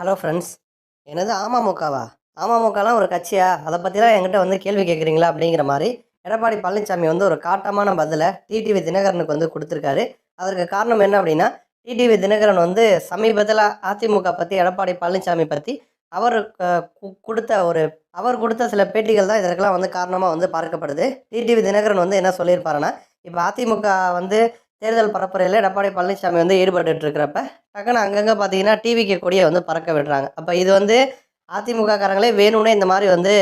Hello friends என்னது அமமுகவா? அமமுகலாம் ஒரு கட்சியா? அதை பற்றிலாம் என்கிட்ட வந்து கேள்வி கேட்குறீங்களா அப்படிங்கிற மாதிரி எடப்பாடி பழனிசாமி வந்து ஒரு காட்டமான பதிலை டிடிவி தினகரனுக்கு வந்து கொடுத்துருக்காரு. அதற்கு காரணம் என்ன அப்படின்னா டிடிவி தினகரன் வந்து சமீபத்தில் அதிமுக பற்றி எடப்பாடி பழனிசாமி பற்றி அவர் கு- கொடுத்த ஒரு அவர் கொடுத்த சில பேட்டிகள் தான் இதற்கெல்லாம் வந்து காரணமாக வந்து பார்க்கப்படுது. டிடிவி தினகரன் வந்து என்ன சொல்லியிருப்பாருன்னா இப்போ அதிமுக வந்து தேர்தல் பரப்புரையில் எடப்பாடி பழனிசாமி வந்து ஈடுபட்டு இருக்கிறப்ப டக்குன்னு அங்கங்கே பார்த்தீங்கன்னா டிவிக்கு கொடியை வந்து பறக்க விடுறாங்க. அப்போ இது வந்து அதிமுக காரங்களே வேணும்னே இந்த மாதிரி வந்து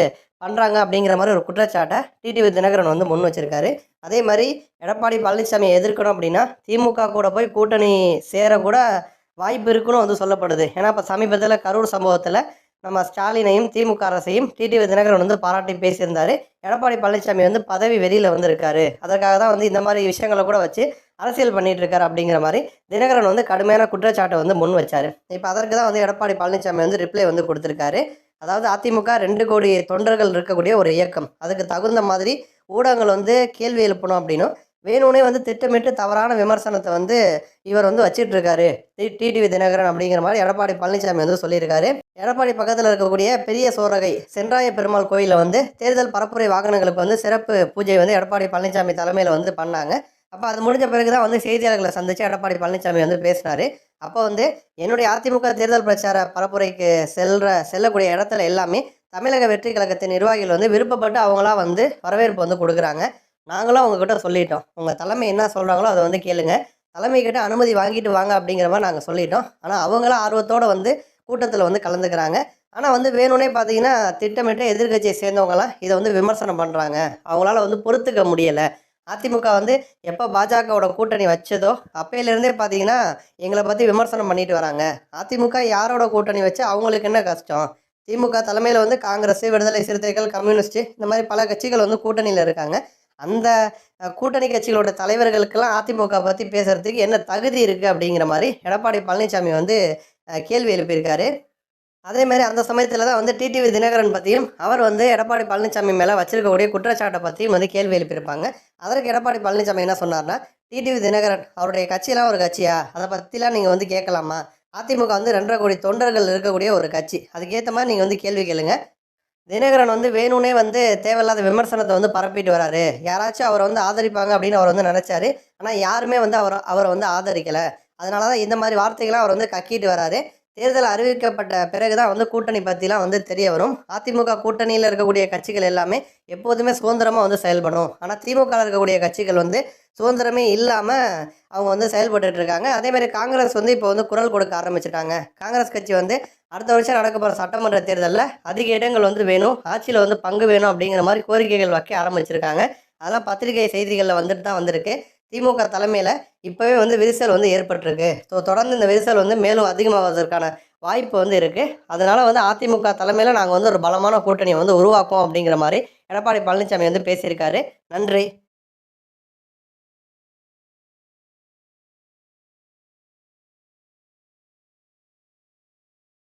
பண்ணுறாங்க அப்படிங்கிற மாதிரி ஒரு குற்றச்சாட்டை டிடிவி தினகரன் வந்து முன் வச்சிருக்காரு. அதே மாதிரி எடப்பாடி பழனிசாமியை எதிர்க்கணும் அப்படின்னா திமுக கூட போய் கூட்டணி சேர கூட வாய்ப்பு இருக்குன்னு வந்து சொல்லப்படுது. ஏன்னா இப்போ சமீபத்தில் கரூர் சம்பவத்தில் நம்ம ஸ்டாலினையும் திமுக அரசையும் டிடிவி தினகரன் வந்து பாராட்டி பேசியிருந்தாரு. எடப்பாடி பழனிசாமி வந்து பதவி வெளியில் வந்திருக்காரு. அதற்காக தான் வந்து இந்த மாதிரி விஷயங்களை கூட வச்சு அரசியல் பண்ணிட்டு இருக்காரு அப்படிங்கிற மாதிரி தினகரன் வந்து கடுமையான குற்றச்சாட்டை வந்து முன் வச்சார். இப்போ அதற்கு தான் வந்து எடப்பாடி பழனிசாமி வந்து ரிப்ளை வந்து கொடுத்துருக்காரு. அதாவது அதிமுக ரெண்டு கோடி தொண்டர்கள் இருக்கக்கூடிய ஒரு இயக்கம். அதுக்கு தகுந்த மாதிரி ஊடகங்கள் வந்து கேள்வி எழுப்பணும் அப்படின்னும். வேணும்னே வந்து திட்டமிட்டு தவறான விமர்சனத்தை வந்து இவர் வந்து வச்சிட்டு இருக்காரு டி- டிடிவி தினகரன் அப்படிங்கிற மாதிரி எடப்பாடி பழனிசாமி வந்து சொல்லியிருக்காரு. எடப்பாடி பக்கத்தில் இருக்கக்கூடிய பெரிய சோரகை சென்றாய பெருமாள் கோயிலில் வந்து தேர்தல் பரப்புரை வாகனங்களுக்கு வந்து சிறப்பு பூஜை வந்து எடப்பாடி பழனிசாமி தலைமையில் வந்து பண்ணாங்க. அப்போ அது முடிஞ்ச பிறகு தான் வந்து செய்தியாளர்களை சந்தித்து எடப்பாடி பழனிசாமி வந்து பேசினார். அப்போ வந்து என்னுடைய அதிமுக தேர்தல் பிரச்சார பரப்புரைக்கு செல்ற செல்லக்கூடிய இடத்துல எல்லாமே தமிழக வெற்றி கழகத்தின் நிர்வாகிகள் வந்து விருப்பப்பட்டு அவங்களாம் வந்து வரவேற்பு வந்து கொடுக்குறாங்க. நாங்களும் அவங்கக்கிட்ட சொல்லிட்டோம். உங்கள் தலைமை என்ன சொல்கிறாங்களோ அதை வந்து கேளுங்க. தலைமை கிட்ட அனுமதி வாங்கிட்டு வாங்க அப்படிங்கிற மாதிரி நாங்கள் சொல்லிட்டோம். ஆனால் அவங்களாம் ஆர்வத்தோடு வந்து கூட்டத்தில் வந்து கலந்துக்கிறாங்க. ஆனால் வந்து வேணும்னே பார்த்தீங்கன்னா திட்டமிட்டு எதிர்க்கட்சியை சேர்ந்தவங்களாம் இதை வந்து விமர்சனம் பண்ணுறாங்க அவங்களால வந்து பொறுத்துக்க முடியலை. அதிமுக வந்து எப்போ பாஜகவோட கூட்டணி வச்சதோ அப்பையிலேருந்தே பார்த்தீங்கன்னா எங்களை பற்றி விமர்சனம் பண்ணிட்டு வராங்க. அதிமுக யாரோட கூட்டணி வச்சு அவங்களுக்கு என்ன கஷ்டம்? திமுக தலைமையில் வந்து காங்கிரஸ் விடுதலை சிறுத்தைகள் கம்யூனிஸ்ட்டு இந்த மாதிரி பல கட்சிகள் வந்து கூட்டணியில் இருக்காங்க. அந்த கூட்டணி கட்சிகளோட தலைவர்களுக்கெல்லாம் அதிமுக பற்றி பேசுகிறதுக்கு என்ன தகுதி இருக்குது அப்படிங்கிற மாதிரி எடப்பாடி பழனிசாமி வந்து கேள்வி எழுப்பியிருக்காரு. அதே மாதிரி அந்த சமயத்தில் தான் வந்து டிடிவி தினகரன் பற்றியும் அவர் வந்து எடப்பாடி பழனிசாமி மேலே வச்சிருக்கக்கூடிய குற்றச்சாட்டை பற்றியும் வந்து கேள்வி எழுப்பியிருப்பாங்க. அதற்கு எடப்பாடி பழனிசாமி என்ன சொன்னார்னா டிடிவி தினகரன் அவருடைய கட்சியெலாம் ஒரு கட்சியா? அதை பற்றிலாம் நீங்கள் வந்து கேட்கலாமா? அதிமுக வந்து ரெண்டரை கோடி தொண்டர்கள் இருக்கக்கூடிய ஒரு கட்சி. அதுக்கேற்ற மாதிரி நீங்கள் வந்து கேள்வி கேளுங்க. தினகரன் வந்து வேணும்னே வந்து தேவையில்லாத விமர்சனத்தை வந்து பரப்பிட்டு வராரு. யாராச்சும் அவரை வந்து ஆதரிப்பாங்க அப்படின்னு அவர் வந்து நினச்சாரு. ஆனால் யாருமே வந்து அவரை அவரை வந்து ஆதரிக்கலை. அதனால தான் இந்த மாதிரி வார்த்தைகள்லாம் அவர் வந்து கக்கிட்டு வராரு. தேர்தல் அறிவிக்கப்பட்ட பிறகு தான் வந்து கூட்டணி பற்றிலாம் வந்து தெரிய வரும். அதிமுக கூட்டணியில் இருக்கக்கூடிய கட்சிகள் எல்லாமே எப்போதுமே சுதந்திரமாக வந்து செயல்படும் ஆனால் திமுக இருக்கக்கூடிய கட்சிகள் வந்து சுதந்திரமே இல்லாமல் அவங்க வந்து செயல்பட்டு இருக்காங்க. அதே மாதிரி காங்கிரஸ் வந்து இப்போ வந்து குரல் கொடுக்க ஆரம்பிச்சிட்டாங்க காங்கிரஸ் கட்சி வந்து அடுத்த வருஷம் நடக்க போகிற சட்டமன்ற தேர்தலில் அதிக இடங்கள் வந்து வேணும். ஆட்சியில் வந்து பங்கு வேணும் அப்படிங்கிற மாதிரி கோரிக்கைகள் வைக்க ஆரம்பிச்சிருக்காங்க. அதெல்லாம் பத்திரிகை செய்திகளில் வந்துட்டு தான் வந்திருக்கு. திமுக தலைமையில் இப்போவே வந்து விரிசல் வந்து ஏற்பட்டிருக்கு. ஸோ தொடர்ந்து இந்த விரிசல் வந்து மேலும் அதிகமாவதற்கான வாய்ப்பு வந்து இருக்குது அதனால் வந்து அதிமுக தலைமையில் நாங்கள் வந்து ஒரு பலமான கூட்டணியை வந்து உருவாக்குவோம் அப்படிங்கிற மாதிரி எடப்பாடி பழனிசாமி வந்து பேசியிருக்காரு. நன்றி.